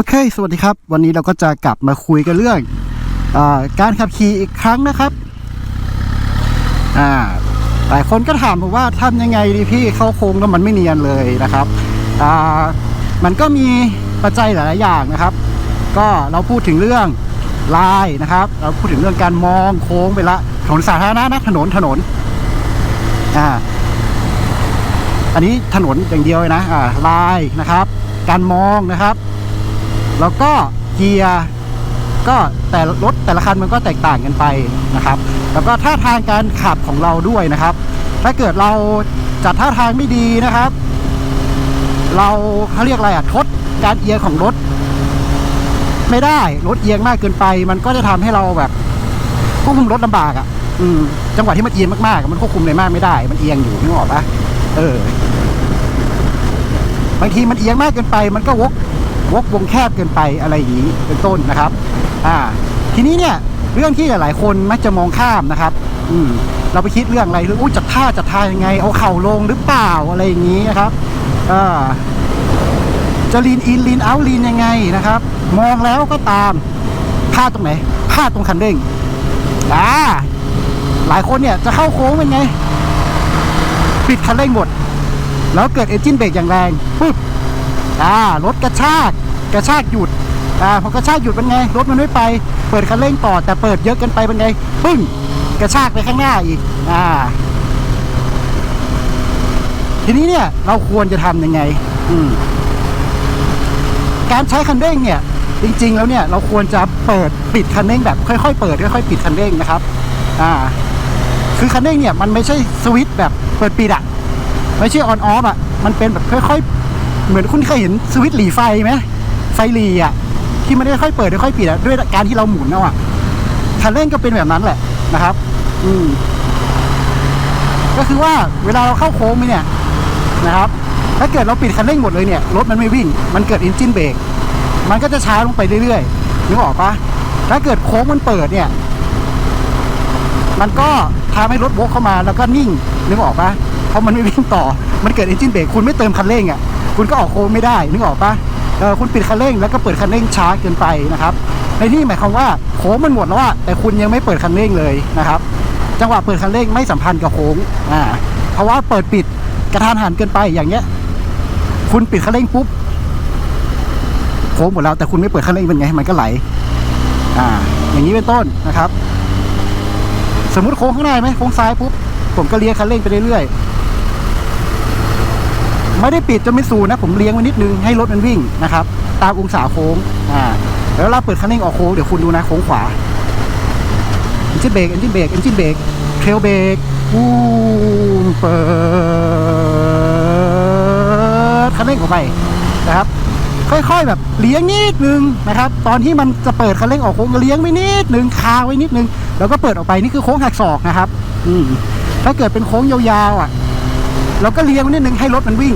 โอเค สวัสดีครับ วันนี้เราก็จะกลับมาคุยกันเรื่องอการขับขี่อีกครั้งนะครับอ่าหลายคนก็ถามผมว่าทำยังไงดีพี่เข้าโค้งแล้วมันไม่เนียนเลยนะครับมันก็มีปัจจัยหลาย ๆ อย่างนะครับ ก็เราพูดถึงเรื่องลายนะครับ เราพูดถึงเรื่องการมองโค้งไปละถนนสาธารณะนะถนนถนนอ่าอันนี้ถนนอย่างเดียวนะอ่าลายนะครับ การมองนะครับ แล้วก็เกียร์ก็แต่รถแต่ละคันมันก็แตกต่างกันไปนะครับ แล้วก็ท่าทางการขับของเราด้วยนะครับ ถ้าเกิดเราจัดท่าทางไม่ดีนะครับ เราเขาเรียกอะไรอะทดการเอียงของรถ ไม่ได้รถเอียงมากเกินไป มันก็จะทำให้เราแบบควบคุมรถลำบากอะ่ะอืมจังหวะที่มันเอียงมากๆมันควบคุมเลยมากไม่ได้ มันเอียงอยู่นึกออกปะเออบางทีมันเอียงมากเกินไป มันก็วก วกวงแคบเกินไปอะไรอย่างนี้เป็นต้นนะครับอ่าทีนี้เนี่ยเรื่องที่หลาย ๆ คนมักจะมองข้ามนะครับ อืมเราไปคิดเรื่องอะไรเรื่ออุ้จัดท่าจัดทายังไง เอาเข่าลงหรือเปล่าอะไรอย่างนี้นะครับอ่าจะลีนอินลีนเอาลีนยังไงนะครับ มองแล้วก็ตามพลาดตรงไหนพลาดตรงคันเร่งอ่าหลายคนเนี่ยจะเข้าโค้งเป็นไงปิดคันเร่งหมด แล้วเกิดเอนจินเบรกอย่างแรงปุ๊บอ่ารถกระชาก กระชากหยุดอ่าพอกระชากหยุดเป็นไงรถมันไม่ไป เปิดคันเร่งต่อแต่เปิดเยอะเกินไปเป็นไงปึ้งกระชากไปข้างหน้าอีกอ่าทีนี้เนี่ยเราควรจะทำยังไง อืมการใช้คันเร่งเนี่ย จริง ๆ แล้วเนี่ยเราควรจะเปิดปิดคันเร่งแบบค่อยๆเปิดค่อยๆปิดคันเร่งนะครับ อ่า คือคันเร่งเนี่ยมันไม่ใช่สวิตช์แบบเปิดปิดอะไม่ใช่ออนออฟอะมันเป็นแบบค่อย ๆ เหมือนคุณเคยเห็นสวิตช์หลีไฟไหม ไฟลีอะที่มันค่อยเปิดค่อยปิดอะด้วยการที่เราหมุนเอาอะคันเร่งก็เป็นแบบนั้นแหละนะครับ อืมก็คือว่าเวลาเราเข้าโค้งไปเนี่ยนะครับ ถ้าเกิดเราปิดคันเร่งหมดเลยเนี่ยรถมันไม่วิ่ง มันเกิดอินจินเบรกมันก็จะช้าลงไปเรื่อยๆนึกออกปะถ้าเกิดโค้งมันเปิดเนี่ย มันก็ทำให้รถวกเข้ามาแล้วก็นิ่งนึกออกปะเพราะมันไม่วิ่งต่อ มันเกิดเอนจินเบรกคุณไม่เติมคันเร่งอะ คุณก็ออกโค้งไม่ได้นึกออกปะ คุณปิดคันเร่งแล้วก็เปิดคันเร่งช้าเกินไปนะครับ ในที่หมายความว่าโค้งมันหมดแล้วอะแต่คุณยังไม่เปิดคันเร่งเลยนะครับ จังหวะเปิดคันเร่งไม่สัมพันธ์กับโค้งอ่าเพราะว่าเปิดปิดกระทานหันเกินไปอย่างเงี้ย คุณปิดคันเร่งปุ๊บโค้งหมดแล้วแต่คุณไม่เปิดคันเร่งเป็นไงมันก็ไหลอ่าอย่างนี้เป็นต้นนะครับ สมมุติโค้งข้างหน้าไหมโค้งซ้ายปุ๊บผมก็เลี้ยคันเร่งไปเรื่อยๆ ไม่ได้ปิดจนไม่สูนะ ผมเลี้ยงไว้นิดนึงให้รถมันวิ่งนะครับ ตามองศาโค้งอ่าแล้วเราเปิดคันเร่งออกโค้งเดี๋ยวคุณดูนะโค้งขวาเอนจินเบรกเอนจินเบรกเอนจินเบรกเทรลเบรกอู้เปิดคันเร่งออกไปนะครับ ค่อยๆแบบเลี้ยงนิดนึงนะครับ ตอนที่มันจะเปิดคันเร่งออกโค้งเลี้ยงไว้นิดนึงคาไว้นิดนึง แล้วก็เปิดออกไปนี่คือโค้งหักศอกนะครับ อืมถ้าเกิดเป็นโค้งยาวๆอะ เราก็เลี้ยงไว้นิดนึงให้รถมันวิ่ง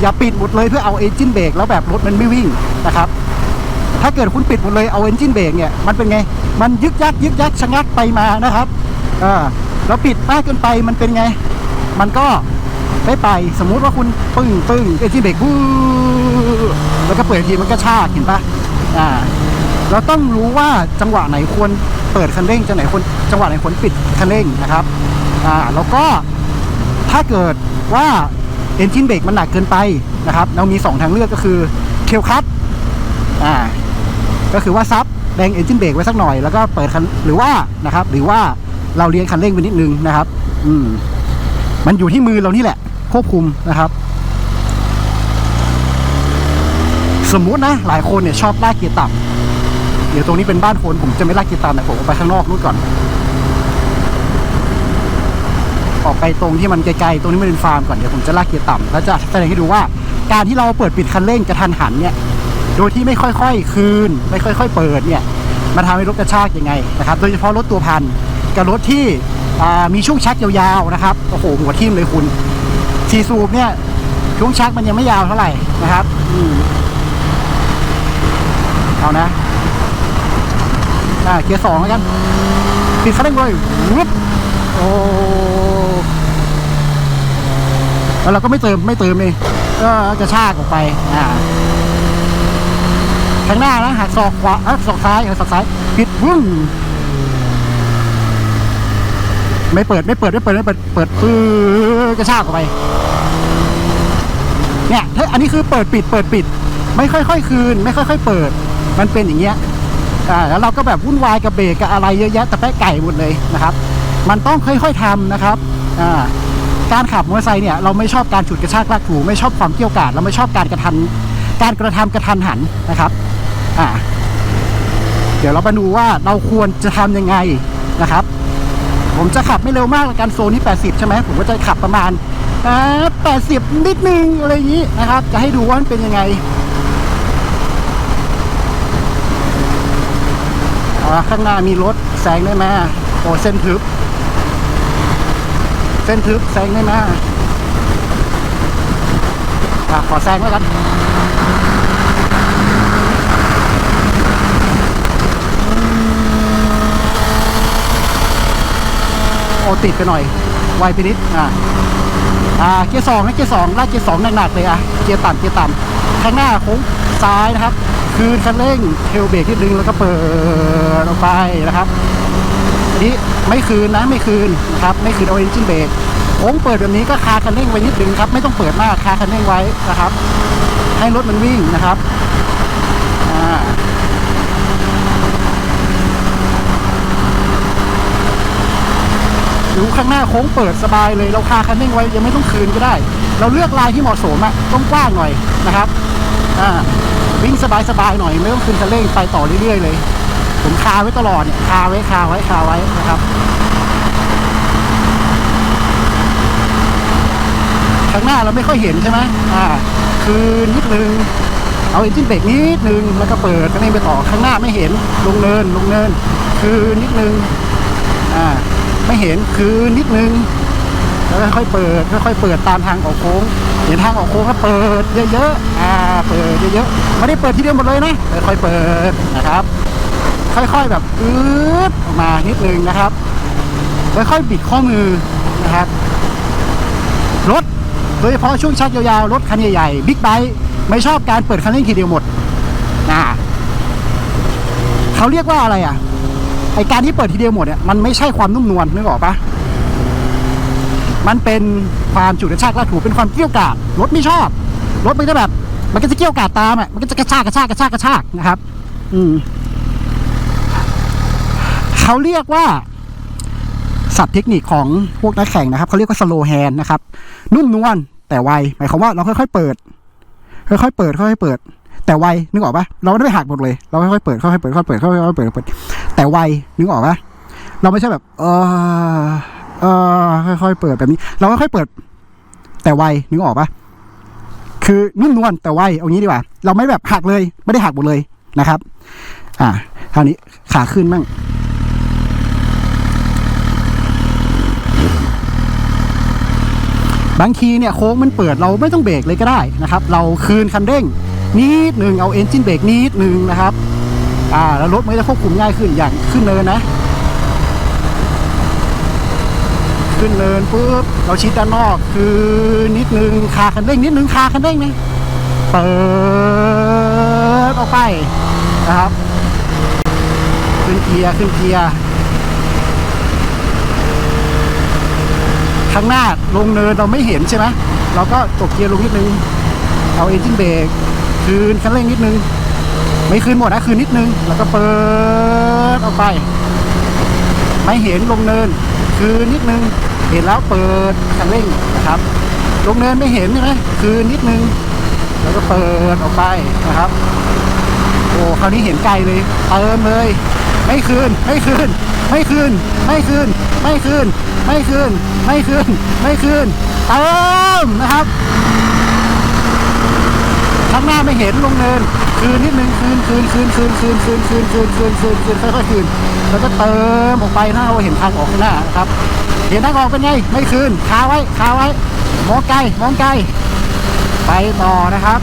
อย่าปิดหมดเลยเพื่อเอาเอนจินเบรกแล้วแบบรถมันไม่วิ่งนะครับ ถ้าเกิดคุณปิดหมดเลยเอาเอนจินเบรกเนี่ยมันเป็นไง มันยึกยักยึกยักชะงักไปมานะครับอ่าแล้วปิดมากเกินไปมันเป็นไง มันก็ไม่ไปสมมุติว่าคุณปึ้งปึ้งเอนจินเบรกบู๊แล้วก็เปิดทีมันก็ชากเห็นปะอ่าเราต้องรู้ว่าจังหวะไหนควรเปิดคันเร่งจังไหนควรจังหวะไหนควรปิดคันเร่งนะครับอ่าแล้วก็ถ้าเกิด ว่าเอนจินเบรกมันหนักเกินไปนะครับเรามี 2 ทางเลือกก็คือเคลคัตอ่าก็คือว่าซับแดงเอนจินเบรกไว้สักหน่อยแล้วก็เปิดคันหรือว่านะครับหรือว่าเราเลี้ยงคันเร่งไปนิดนึงนะครับ อืมมันอยู่ที่มือเรานี่แหละ ควบคุมนะครับ สมมุตินะ หลายคนเนี่ยชอบลากเกียร์ต่ำเดี๋ยวตรงนี้เป็นบ้านคนผมจะไม่ลากเกียร์ต่ำนะผมไปข้างนอกนู่นก่อน ออกไปตรงที่มันไกลๆ ตรงนี้มันเป็นฟาร์มก่อน เดี๋ยวผมจะลากเกียร์ต่ำแล้วจะแสดงให้ดูว่าการที่เราเปิดปิดคันเร่งกระทันหันเนี่ย โดยที่ไม่ค่อยๆ คืน ไม่ค่อย ๆ เปิดเนี่ยมันทำให้รถกระชากยังไงนะครับ โดยเฉพาะรถตัวพันกับรถที่มีช่วงชักยาวๆนะครับ โอ้โหหัวทิ่มเลยคุณสีสูบเนี่ยช่วงชักมันยังไม่ยาวเท่าไหร่นะครับอืมเอานะอ่าเกียร์สองแล้วกันปิดคันเร่งเลยวุบโอ้ แล้วเราก็ไม่เติมไม่เติมเองก็กระชากออกไปอ่าข้างหน้านะหักศอกขวาเอ้ยศอกซ้ายเออศอกซ้ายปิดวึ้งไม่เปิดไม่เปิดไม่เปิดไม่เปิดเปิดปื้อกระชากออกไปเนี่ยถ้าอันนี้คือเปิดปิดเปิดปิด ไม่ค่อยๆคืน ไม่ค่อยๆเปิด มันเป็นอย่างเงี้ยอ่าแล้วเราก็แบบวุ่นวายกับเบรกกับอะไรเยอะแยะแต่แป๊ะไก่หมดเลยนะครับ มันต้องค่อยๆทำนะครับอ่า การขับมอเตอร์ไซค์เนี่ยเราไม่ชอบการฉุดกระชากลากถูไม่ชอบความเกี่ยวกาดเราไม่ชอบการกระทันการกระทำกระทันหันนะครับอ่าเดี๋ยวเรามาดูว่าเราควรจะทำยังไงนะครับ ผมจะขับไม่เร็วมากกันโซนนี้ 80 ใช่ไหมผมก็จะขับประมาณอ่า80นิดนึงอะไรอย่างนี้นะครับ จะให้ดูว่ามันเป็นยังไงอ่าข้างหน้ามีรถแซงได้ไหมโอ้เส้นทึบ เส้นทึบแซงได้ไหมอะขอแซงแล้วกันโอติดไปหน่อย ไวไปนิด อ่าอ่าเกียร์สองนะเกียร์สองลากเกียร์สองหนักๆเลยอะ เกียร์ต่ำเกียร์ต่ำข้างหน้าโค้งซ้ายนะครับ คืนคันเร่งเทลเบรกนิดนึงแล้วก็เปิดออกไปนะครับอันนี้ ไม่คืนนะไม่คืนนะครับไม่คืนเอาเอนจินเบรกโค้งเปิดแบบนี้ก็คาคันเร่งไว้นิดนึงครับ ไม่ต้องเปิดมากคาคันเร่งไว้นะครับ ให้รถมันวิ่งนะครับอ่าดูข้างหน้าโค้งเปิดสบายเลยเราคาคันเร่งไว้ยังไม่ต้องคืนก็ได้ เราเลือกลายที่เหมาะสมอะต้องกว้างหน่อยนะครับ อ่าวิ่งสบายๆหน่อยไม่ต้องคืนคันเร่งไปต่อเรื่อยๆเลย ผมคาไว้ตลอดเนี่ยคาไว้คาไว้คาไว้นะครับ ข้างหน้าเราไม่ค่อยเห็นใช่ไหมอ่า คืนนิดนึงเอาเอนจินเบรกนิดนึงแล้วก็เปิดคันเร่งไปต่อข้างหน้าไม่เห็นลงเนินลงเนิน คืนนิดนึงอ่าไม่เห็นคือนิดนึงแล้วค่อยเปิดค่อยเปิดตามทางออกโค้งเห็นทางออกโค้งก็เปิดเยอะๆอ่าเปิดเยอะๆไม่ได้เปิดทีเดียวหมดเลยนะค่อยเปิดนะครับ ค่อยๆแบบอืดออกมานิดนึงนะครับ ค่อยๆบิดข้อมือนะครับ รถโดยเฉพาะช่วงชักยาวๆ รถคันใหญ่ๆบิ๊กไบค์ไม่ชอบการเปิดคันเร่งทีเดียวหมดอ่าเขาเรียกว่าอะไรอะไอการที่เปิดทีเดียวหมดเนี่ยมันไม่ใช่ความนุ่มนวลนึกออกปะมันเป็นความฉุดกระชากลากถูเป็นความเกี่ยวกาดรถไม่ชอบ รถมันจะแบบ มันก็จะเกี่ยวกาดตามอะมันก็จะกระชากกระชากกระชากกระชากนะครับ อืม เขาเรียกว่าศัพท์เทคนิคของพวกนักแข่งนะครับเขาเรียกว่า slow hand นะครับ นุ่มนวลแต่ไวหมายความว่าเราค่อยๆเปิด ค่อยๆเปิดค่อยๆเปิด แต่ไวนึกออกปะเราไม่ได้ไปหักหมดเลย เราค่อยๆเปิดค่อยๆเปิดค่อยๆเปิดค่อยๆเปิดเปิด แต่ไวนึกออกปะเราไม่ใช่แบบ เออเออค่อยๆเปิดแบบนี้ เราค่อยๆเปิด แต่ไวนึกออกปะคือนุ่มนวลแต่ไวเอางี้ดีกว่า เราไม่แบบหักเลย ไม่ได้หักหมดเลยนะครับ อ่าคราวนี้ขาขึ้นมั่ง บางทีเนี่ยโค้งมันเปิดเราไม่ต้องเบรกเลยก็ได้นะครับ เราคืนคันเร่งนิดหนึ่งเอาเอนจินเบรกนิดหนึ่งนะครับอ่าแล้วรถมันจะควบคุมง่ายขึ้นอย่างขึ้นเนินนะ ขึ้นเนินปุ๊บเราชิดด้านนอกคือนิดหนึ่งคาคันเร่งนิดหนึ่งคาคันเร่งนะเปิดออกไปนะครับ ขึ้นเกียร์ขึ้นเกียร์ ข้างหน้าลงเนินเราไม่เห็นใช่ไหมเราก็ตกเกียร์ลงนิดนึง เอาเอนจินเบรกคืนคันเร่งนิดนึง ไม่คืนหมดนะคืนนิดนึง แล้วก็เปิดออกไป ไม่เห็นลงเนิน คืนนิดนึง เห็นแล้วเปิดคันเร่งนะครับ ลงเนินไม่เห็นใช่ไหมคืนนิดนึง แล้วก็เปิดออกไปนะครับ โอ้คราวนี้เห็นไกลเลยเติมเลย ไม่คืนไม่คืน ไม่คืน ไม่คืน ไม่คืน ไม่คืน ไม่คืน ไม่คืน เติมนะครับข้างหน้าไม่เห็นลงเนิน คืนนิดนึงคืนคืนคืนคืนคืนคืนคืนคืนคืนคืนคืนค่อยๆคืนแล้วก็เติมออกไปหนะเราเห็นทางออกข้างหน้านะครับ เห็นทางออกเป็นไง ไม่คืนคาไว้คาไว้ มองไกลมองไกล ไปต่อนะครับ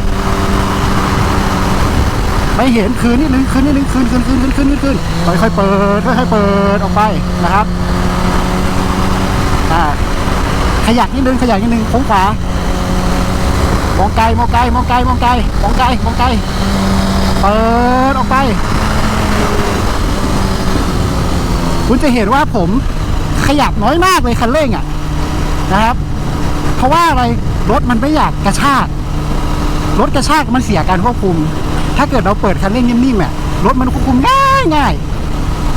ไม่เห็นคืนนิดนึงคืนนิดนึงคืนคืนคืนคืนคืนคืนคืนค่อยๆเปิดค่อยๆเปิดออกไปนะครับอ่าขยักนิดนึงขยักนิดนึงโค้งขวามองไกลมองไกลมองไกลมองไกลมองไกลมองไกลเปิดออกไป คุณจะเห็นว่าผมขยับน้อยมากเลยคันเร่งอะนะครับ เพราะว่าอะไรรถมันไม่อยากกระชากรถกระชากมันเสียการควบคุม ถ้าเกิดเราเปิดคันเร่งนิ่มๆอะรถมันควบคุมง่ายง่าย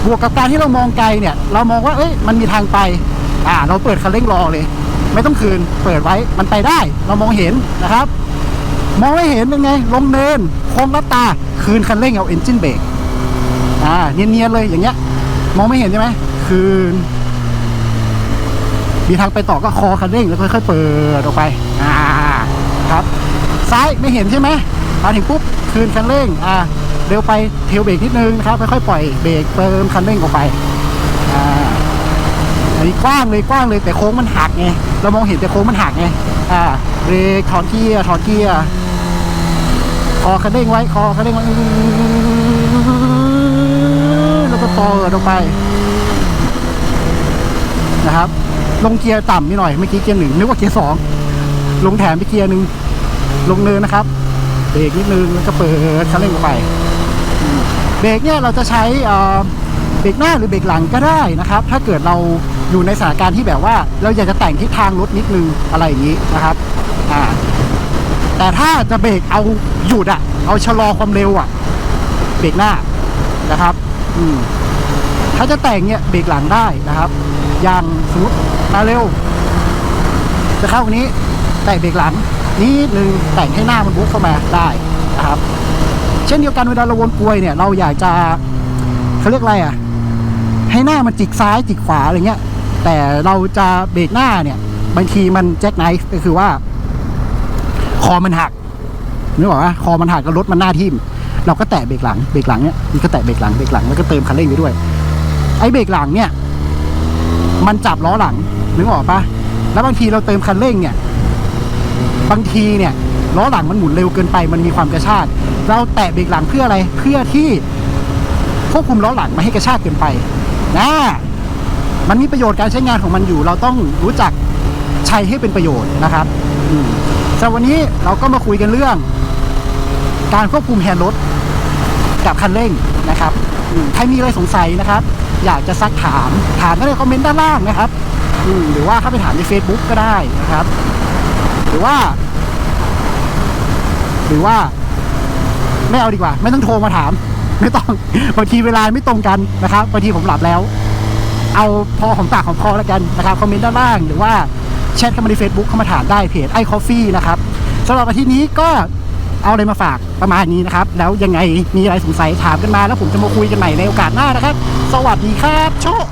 บวกกับการที่เรามองไกลเนี่ย เรามองว่าเอ้ยมันมีทางไป อ่า เราเปิดคันเร่งรอเลย ไม่ต้องคืน เปิดไว้มันไปได้ เรามองเห็นนะครับ มองไม่เห็นเป็นไง ลงเนินโค้งลัดตา คืนคันเร่งเอาเอนจินเบรกอ่าเนียนๆเลยอย่างเงี้ย มองไม่เห็นใช่ไหมคืนมีทางไปต่อก็คอคันเร่งแล้วค่อยๆเปิดออกไป อ่า ครับ ซ้ายไม่เห็นใช่ไหม มาถึงปุ๊บคืนคันเร่งอ่าเร็วไปเทลเบรกนิดนึงนะครับค่อยๆปล่อยเบรกเติมคันเร่งออกไปอ่าอันนี้กว้างเลยกว้างเลยแต่โค้งมันหักไงเรามองเห็นแต่โค้งมันหักไงอ่าเบรกถอนเกียร์ถอนเกียร์คอคันเร่งไว้คอคันเร่งไว้แล้วก็เปิดออกไปนะครับ ลงเกียร์ต่ำนิดหน่อยเมื่อกี้เกียร์หนึ่งนึกว่าเกียร์สองลงแถมไปเกียร์หนึ่งลงเนินนะครับ เบรกนิดนึงแล้วก็เปิดคันเร่งออกไป เบรกเนี่ยเราจะใช้เบรกหน้าหรือเบรกหลังก็ได้นะครับ ถ้าเกิดเราอยู่ในสถานการณ์ที่แบบว่า เราอยากจะแต่งทิศทางรถนิดนึงอะไรอย่างนี้นะครับอ่าแต่ถ้าจะเบรกเอาหยุดอะเอาชะลอความเร็วอะเบรกหน้านะครับ อืมถ้าจะแต่งเนี่ยเบรกหลังได้นะครับ อย่างสมมติมาเร็ว จะเข้าตรงนี้แต่เบรกหลัง นิดนึงแต่งให้หน้ามันบุกเข้ามาได้นะครับ เช่นเดียวกันเวลาเราวนกลวยเนี่ย เราอยากจะเขาเรียกอะไรอะ ให้หน้ามันจิกซ้ายจิกขวาอะไรเงี้ย แต่เราจะเบรกหน้าเนี่ยบางทีมันแจ็คไนฟ์ก็คือว่า คอมันหักนึกออกไหมคอมันหักแล้วรถมันหน้าทิ่มเราก็แตะเบรกหลังเบรกหลังเนี่ยนี่ก็แตะเบรกหลังเบรกหลังแล้วก็เติมคันเร่งไปด้วย ไอ้เบรกหลังเนี่ย มันจับล้อหลังนึกออกปะแล้วบางทีเราเติมคันเร่งเนี่ย บางทีเนี่ยล้อหลังมันหมุนเร็วเกินไป มันมีความกระชากเราแตะเบรกหลังเพื่ออะไรเพื่อที่ควบคุมล้อหลังไม่ให้กระชากเกินไปนะมันมีประโยชน์การใช้งานของมันอยู่ เราต้องรู้จักใช้ให้เป็นประโยชน์นะครับสำหรับวันนี้เราก็มาคุยกันเรื่อง การควบคุมแฮนด์รถกับคันเร่งนะครับอืมใครมีอะไรสงสัยนะครับ อยากจะซักถามถามได้ในคอมเมนต์ด้านล่างนะครับหรือว่าเข้าไปถามใน Facebook ก็ได้นะครับ รือว่า หรือว่า ไม่เอาดีกว่า ไม่ต้องโทรมาถาม ไม่ต้องบางทีเวลาไม่ตรงกันนะครับบางทีผมหลับแล้ว เอาพอของปากของคอแล้วกันนะครับคอมเมนต์ด้านล่างหรือว่าแชทเข้ามาใน Facebook เข้ามาถามได้เพจไอคอฟฟี่นะครับสำหรับอาทิตย์นี้ก็เอาอะไรมาฝากประมาณนี้นะครับ แล้วยังไงมีอะไรสงสัยถามกันมา แล้วผมจะมาคุยกันใหม่ในโอกาสหน้านะครับ สวัสดีครับ โชค